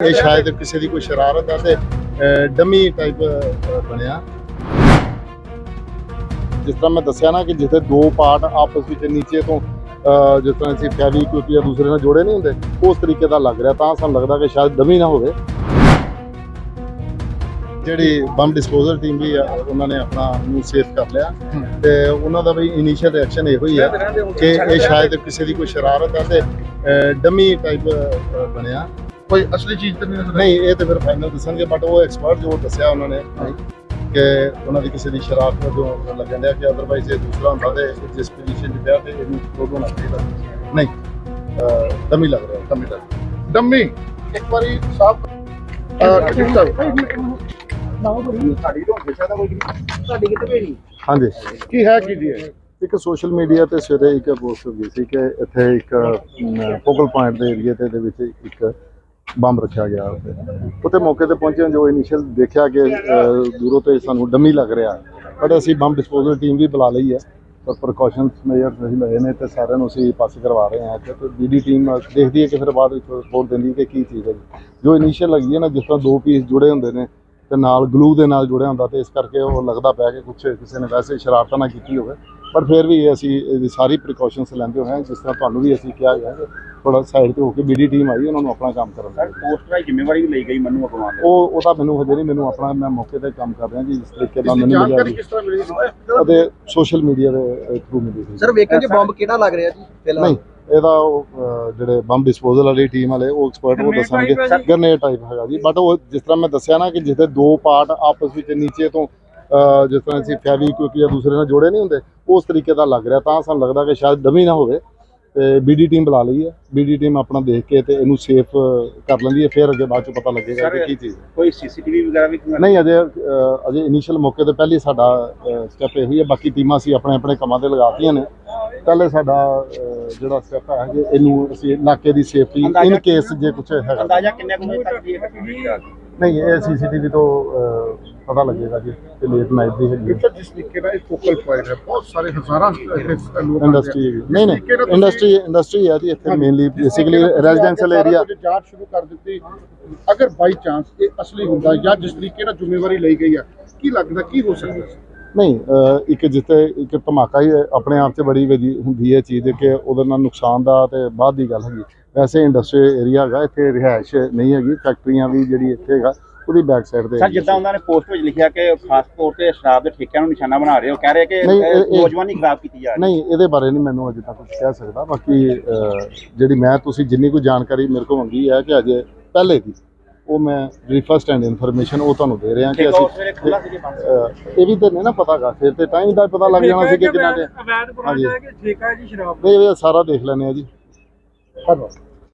ਇਹ ਸ਼ਾਇਦ ਕਿਸੇ ਦੀ ਕੋਈ ਸ਼ਰਾਰਤ ਹੈ ਤੇ ਡਮੀ ਟਾਈਪ ਬਣਿਆ। ਜਿਸ ਤਰ੍ਹਾਂ ਮੈਂ ਦੱਸਿਆ ਨਾ ਕਿ ਜਿੱਥੇ ਦੋ ਪਾਰਟ ਆਪਸ ਵਿੱਚ ਨੀਚੇ ਤੋਂ ਜਿਸ ਤਰ੍ਹਾਂ ਅਸੀਂ ਫੈਵੀ ਕਿਉਂਕਿ ਜਾਂ ਦੂਸਰੇ ਨਾਲ ਜੋੜੇ ਨਹੀਂ ਹੁੰਦੇ ਉਸ ਤਰੀਕੇ ਦਾ ਲੱਗ ਰਿਹਾ ਤਾਂ ਸਾਨੂੰ ਲੱਗਦਾ ਕਿ ਸ਼ਾਇਦ ਡਮੀ ਨਾ ਹੋਵੇ। ਜਿਹੜੀ ਬੰਬ ਡਿਸਪੋਜ਼ਲ ਟੀਮ ਵੀ ਆ ਉਹਨਾਂ ਨੇ ਆਪਣਾ ਨੂੰ ਸੇਫ ਕਰ ਲਿਆ। ਤੇ ਉਹਨਾਂ ਦਾ ਵੀ ਇਨੀਸ਼ੀਅਲ ਰਿਐਕਸ਼ਨ ਇਹੋ ਹੀ ਆ ਕਿ ਇਹ ਸ਼ਾਇਦ ਕਿਸੇ ਦੀ ਕੋਈ ਸ਼ਰਾਰਤ ਹੈ ਤੇ ਡਮੀ ਟਾਈਪ ਬਣਿਆ। ਕੋਈ ਅਸਲੀ ਚੀਜ਼ ਤਾਂ ਨਹੀਂ ਨਜ਼ਰ ਆਈ ਨਹੀਂ ਇਹ ਤੇ ਫਿਰ ਫਾਈਨਲ ਦੱਸਣਗੇ ਬਟ ਉਹ ਐਕਸਪਰਟ ਜੋ ਦੱਸਿਆ ਉਹਨਾਂ ਨੇ ਕਿ ਉਹਨਾਂ ਦੀ ਕਿਸੇ ਦੀ ਸ਼ਰਾਰਤ ਵਜੋਂ ਲੱਗਣ ਡਿਆ ਕਿ ਅਦਰਵਾਈਜ਼ ਇਹ ਦੂਸਰਾ ਹੁੰਦਾ ਤੇ ਜਿਸ ਪੋਜੀਸ਼ਨ 'ਚ ਪਿਆ ਤੇ ਇਹਨੂੰ ਕਲੋਜ਼ ਹੋਣਾ ਚਾਹੀਦਾ। ਨਹੀਂ ਡਮੀ ਲੱਗ ਰਿਹਾ ਡੰਮੀ ਦਾ ਡੰਮੀ ਇੱਕ ਵਾਰੀ ਸਾਫ਼ ਕਿਹੜੀ ਸਾਹਿਬ ਸਾਡੀ ਤੋਂ ਕਿਸੇ ਦਾ ਕੋਈ ਸਾਡੀ ਕਿਤੇ ਵੀ ਨਹੀਂ ਹਾਂਜੀ। ਕੀ ਹੈ ਕੀ ਜੀ ਇਹ? ਇੱਕ ਸੋਸ਼ਲ ਮੀਡੀਆ ਤੇ ਸਵੇਰੇ ਇੱਕ ਪੋਸਟ ਹੋ ਗਈ ਸੀ ਕਿ ਇੱਥੇ ਇੱਕ ਫੋਕਲ ਪੁਆਇੰਟ ਦੇ ਏਰੀਆ ਤੇ ਦੇ ਵਿੱਚ ਇੱਕ ਬੰਬ ਰੱਖਿਆ ਗਿਆ ਉੱਥੇ। ਉੱਥੇ ਮੌਕੇ ਤੇ ਪਹੁੰਚੇ ਜੋ ਇਨੀਸ਼ੀਅਲ ਦੇਖਿਆ ਕਿ ਦੂਰੋਂ ਤੇ ਸਾਨੂੰ ਡੰਮੀ ਲੱਗ ਰਿਹਾ। ਬਟ ਅਸੀਂ ਬੰਬ ਡਿਸਪੋਜ਼ਲ ਟੀਮ ਵੀ ਬੁਲਾ ਲਈ ਹੈ। ਪਰ ਪ੍ਰੀਕਾਸ਼ਨਸ ਮੇਜਰਸ ਅਸੀਂ ਲਏ ਨੇ ਤੇ ਸਾਰਿਆਂ ਨੂੰ ਅਸੀਂ ਪਾਸ ਕਰਵਾ ਰਹੇ ਹਾਂ ਇੱਥੇ। ਤੇ ਬੀਡੀ ਟੀਮ ਦੇਖਦੀ ਹੈ ਕਿ ਫਿਰ ਬਾਅਦ ਵਿੱਚ ਰਿਪੋਰਟ ਦਿੰਦੀ ਹੈ ਕਿ ਕੀ ਚੀਜ਼ ਹੈ ਜੋ। ਇਨੀਸ਼ੀਅਲ ਲੱਗੀ ਹੈ ਨਾ, ਜਿਸ ਤਰ੍ਹਾਂ ਦੋ ਪੀਸ ਜੁੜੇ ਹੁੰਦੇ ਨੇ ਤੇ ਨਾਲ ਗਲੂ ਦੇ ਨਾਲ ਜੁੜਿਆ ਹੁੰਦਾ ਤੇ ਇਸ ਕਰਕੇ ਉਹ ਲੱਗਦਾ ਪਿਆ ਕਿ ਕੁਝ ਕਿਸੇ ਨੇ ਵੈਸੇ ਸ਼ਰਾਰਤਾਂ ਨਾ ਕੀਤੀ ਹੋਵੇ। ਪਰ ਫਿਰ ਵੀ ਅਸੀਂ ਇਹਦੀ ਸਾਰੀ ਪ੍ਰੀਕਾਸ਼ਨਸ ਲੈਂਦੇ ਹੋਏ ਹਾਂ, ਜਿਸ ਤਰ੍ਹਾਂ ਤੁਹਾਨੂੰ ਵੀ ਅਸੀਂ ਕਿਹਾ ਹੈ ਥੋੜਾ ਸਾਈਡ ਤੇ ਹੋ ਕੇ ਬੀਡੀ ਟੀਮ ਆਈ ਉਹਨਾਂ ਨੂੰ ਆਪਣਾ ਕੰਮ ਕਰਨ ਸਰ। ਪੋਸਟ ਦੀ ਜ਼ਿੰਮੇਵਾਰੀ ਵੀ ਲਈ ਗਈ ਮੈਨੂੰ ਅਗਵਾਨ ਦੇ ਉਹ ਉਹਦਾ ਮੈਨੂੰ ਹਜੇ ਨਹੀਂ ਮੈਨੂੰ ਆਪਣਾ ਮੈਂ ਮੌਕੇ ਤੇ ਕੰਮ ਕਰ ਰਿਹਾ ਜੀ ਜਿਸ ਤਰੀਕੇ ਨਾਲ ਮੈਨੂੰ ਮਿਲਿਆ ਜਾਣਕਾਰੀ ਜੀ। ਕਿਸ ਤਰ੍ਹਾਂ ਮਿਲੀ ਉਹਦੇ ਸੋਸ਼ਲ ਮੀਡੀਆ ਦੇ ਥਰੂ ਮਿਲੀ ਸੀ। ਸਰ ਵੇਖਣ 'ਚ ਬੰਬ ਕਿਹੜਾ ਲੱਗ ਰਿਹਾ ਜੀ ਫਿਲਹਾਲ? ਨਹੀਂ ਇਹਦਾ ਉਹ ਜਿਹੜੇ ਬੰਬ ਡਿਸਪੋਜ਼ਲ ਵਾਲੀ ਟੀਮ ਵਾਲੇ ਉਹ ਐਕਸਪਰਟ ਉਹ ਦੱਸਣਗੇ। ਗਰਨੇਡ ਟਾਈਪ ਹੈਗਾ ਜੀ ਬਟ ਉਹ ਜਿਸ ਤਰ੍ਹਾਂ ਮੈਂ ਦੱਸਿਆ ਨਾ ਕਿ ਜਿੱਥੇ ਦੋ ਪਾਰਟ ਆਪਸ ਵਿੱਚ ਨੀਚੇ ਤੋਂ ਜਿਸ ਤਰ੍ਹਾਂ ਅਸੀਂ ਫੈਵੀ ਕਿਉਂਕਿ ਜਾਂ ਦੂਸਰੇ ਨਾਲ ਜੋੜੇ ਨਹੀਂ ਹੁੰਦੇ ਉਸ ਤਰੀਕੇ ਦਾ ਲੱਗ ਰਿਹਾ। ਤਾਂ ਸਾਨੂੰ ਲੱਗਦਾ ਕਿ ਸ਼ਾਇਦ ਡਮੀ ਨਾ ਹੋਵੇ। ਤੇ ਬੀਡੀ ਟੀਮ ਬੁਲਾ ਲਈ ਹੈ। ਬੀਡੀ ਟੀਮ ਆਪਣਾ ਦੇਖ ਕੇ ਤੇ ਇਹਨੂੰ ਸੇਫ ਕਰ ਲੈਂਦੀ ਹੈ। ਫਿਰ ਅੱਗੇ ਬਾਅਦ ਚ ਪਤਾ ਲੱਗੇਗਾ ਕਿ ਕੀ ਚੀਜ਼ ਹੈ। ਕੋਈ ਸੀਸੀਟੀਵੀ ਵਗੈਰਾ ਵੀ ਨਹੀਂ ਅਜੇ ਅਜੇ ਇਨੀਸ਼ੀਅਲ ਮੌਕੇ ਤੇ ਪਹਿਲੀ ਸਾਡਾ ਸਟੈਪ ਇਹ ਹੀ ਹੈ। ਬਾਕੀ ਟੀਮਾਂ ਅਸੀਂ ਆਪਣੇ ਆਪਣੇ ਕੰਮਾਂ ਤੇ ਲਗਾਤੀਆਂ ਨੇ। ਪਹਿਲੇ ਸਾਡਾ ਜਿਹੜਾ ਸਟੈਪ ਹੈ ਕਿ ਇਹਨੂੰ ਅਸੀਂ ਇਲਾਕੇ ਦੀ ਸੇਫਟੀ ਇਨ ਕੇਸ ਜੇ ਕੁਝ ਹੈਗਾ। ਅੰਦਾਜ਼ਾ ਕਿੰਨੇ ਕੁ ਵਜੇ ਤੱਕ ਦੀ ਦੀ? ਨਹੀਂ ਇਹ ਸੀਸੀਟੀਵੀ ਤੋਂ ਅਹ, ਪਤਾ ਲੱਗੇਗਾ ਜੀ ਕਿ ਲੇਟ ਨਾਈਟ ਦੀ ਹੈਗੀ ਇੱਥੇ ਜਿਸ ਤਰੀਕੇ ਦਾ ਇਹ ਫੋਕਲ ਪੁਆਇੰਟ ਹੈ ਬਹੁਤ ਸਾਰੇ ਹਜ਼ਾਰਾਂ ਇੱਥੇ ਲੋਕ ਇੰਡਸਟਰੀ ਨਹੀਂ ਨਹੀਂ ਇੰਡਸਟਰੀ ਇੰਡਸਟਰੀ ਹੈ ਜੀ ਇੱਥੇ ਮੇਨਲੀ ਬੇਸਿਕਲੀ ਰੈਜ਼ੀਡੈਂਸ਼ੀਅਲ ਏਰੀਆ ਜਾਂਚ ਸ਼ੁਰੂ ਕਰ ਦਿੱਤੀ। ਅਗਰ ਬਾਈ ਚਾਂਸ ਇਹ ਅਸਲੀ ਹੁੰਦਾ ਜਾਂ ਜਿਸ ਤਰੀਕੇ ਨਾਲ ਜ਼ਿੰਮੇਵਾਰੀ ਲਈ ਗਈ ਹੈ ਕੀ ਲੱਗਦਾ ਕੀ ਹੋ ਸਕਦਾ? ਸੀ ਨਹੀਂ ਅਹ, ਇੱਕ ਜਿੱਥੇ ਇੱਕ ਧਮਾਕਾ ਹੀ ਆਪਣੇ ਆਪ 'ਚ ਬੜੀ ਵਧੀ ਹੁੰਦੀ ਹੈ ਚੀਜ਼ ਕਿ ਉਹਦੇ ਨਾਲ ਨੁਕਸਾਨ ਦਾ ਤੇ ਬਾਅਦ ਦੀ ਗੱਲ ਹੈਗੀ। ਵੈਸੇ ਇੰਡਸਟਰੀ ਏਰੀਆ ਹੈਗਾ ਇੱਥੇ ਰਿਹਾਇਸ਼ ਨਹੀਂ ਹੈਗੀ ਫੈਕਟਰੀਆਂ ਵੀ ਜਿਹੜੀ ਇੱਥੇ ਹੈਗਾ ਉਹਦੀ ਬੈਕ ਸਾਈਡ ਤੇ ਸਰ। ਜਿੱਦਾਂ ਉਹਨਾਂ ਨੇ ਪੋਸਟ ਵਿੱਚ ਲਿਖਿਆ ਕਿ ਖਾਸ ਤੌਰ ਤੇ ਸ਼ਰਾਬ ਦੇ ਠੇਕਿਆਂ ਨੂੰ ਨਿਸ਼ਾਨਾ ਬਣਾ ਰਹੇ ਹੋ ਕਹਿ ਰਹੇ ਕਿ ਨੌਜਵਾਨੀ ਖਰਾਬ ਕੀਤੀ ਜਾ ਰਹੀ ਨਹੀਂ ਇਹਦੇ ਬਾਰੇ ਨਹੀਂ ਮੈਨੂੰ ਅਜੇ ਤੱਕ ਕੁਝ ਕਹਿ ਸਕਦਾ ਬਾਕੀ ਜਿਹੜੀ ਮੈਂ ਤੁਸੀਂ ਜਿੰਨੀ ਕੁ ਜਾਣਕਾਰੀ ਮੇਰੇ ਕੋਲ ਮੰਗੀ ਹੈ ਕਿ ਅਜੇ ਪਹਿਲੇ ਦੀ ਉਹ ਮੈਂ ਜਿਹੜੀ ਫਸਟ ਹੈਂਡ ਇਨਫੋਰਮੇਸ਼ਨ ਉਹ ਤੁਹਾਨੂੰ ਦੇ ਰਿਹਾ ਕਿ ਅਸੀਂ ਇਹ ਵੀ ਤਾਂ ਨਹੀਂ ਨਾ ਪਤਾਗਾ ਫਿਰ ਤੇ ਟਾਈਮ ਦਾ ਪਤਾ ਲੱਗ ਜਾਣਾ ਸੀ ਕਿ ਕਿੰਨਾ ਦੇ ਅਵੈਧ ਹਾਂਜੀ। ਬਰਾਂਡ ਹੈ ਕਿ ਠੇਕਾ ਹੈ ਜੀ ਸ਼ਰਾਬ ਇਹ ਇਹ ਸਾਰਾ ਦੇਖ ਲੈਣੇ ਆ ਜੀ escucharnos.